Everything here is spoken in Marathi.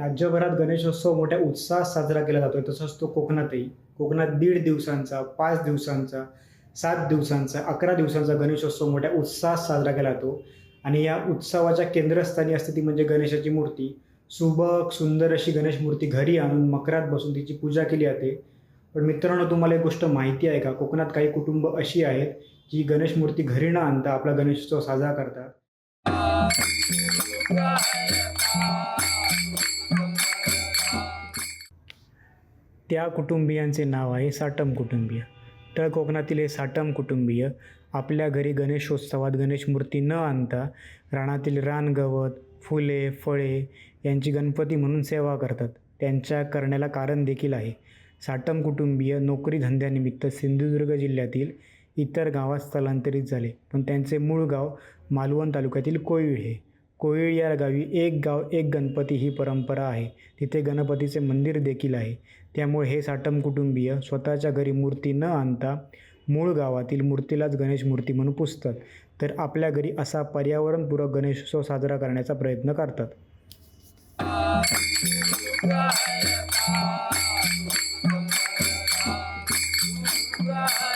राज्यभरात गणेशोत्सव मोठ्या उत्साहात साजरा केला जातो तसंच तो कोकणातही. कोकणात दीड दिवसांचा पाच दिवसांचा सात दिवसांचा अकरा दिवसांचा गणेशोत्सव मोठ्या उत्साहात साजरा केला जातो. आणि या उत्सवाच्या केंद्रस्थानी असते ती म्हणजे गणेशाची मूर्ती सुबक सुंदर अशी गणेश मूर्ती घरी आणून मकरात बसून तिची पूजा केली जाते. पण मित्रांनो तुम्हाला एक गोष्ट माहिती आहे का? कोकणात काही कुटुंब अशी आहेत जी गणेश मूर्ती घरी न आणता आपला गणेशोत्सव साजरा करतात. त्या कुटुंबियांचे नाव आहे साटम कुटुंबीय. तळ कोकणातील हे साटम कुटुंबीय आपल्या घरी गणेशोत्सवात गणेश मूर्ती न आणता रानातील रानगवत फुले फळे यांची गणपती म्हणून सेवा करतात. त्यांच्या करण्याला कारण देखील आहे. साटम कुटुंबीय नोकरी धंद्यानिमित्त सिंधुदुर्ग जिल्ह्यातील इतर गावात स्थलांतरित झाले. पण त्यांचे मूळ गाव मालवण तालुक्यातील कोळीळ हे कोळीळ या गावी एक गाव एक गणपती ही परंपरा आहे. तिथे गणपतीचे मंदिर देखील आहे. त्यामुळे हे साटम कुटुंबीय स्वतःच्या घरी मूर्ती न आणता मूळ गावातील मूर्तीलाच गणेश मूर्ती म्हणून पुजतात. तर आपल्या घरी असा पर्यावरणपूरक गणेशोत्सव साजरा करण्याचा प्रयत्न करतात. Bye.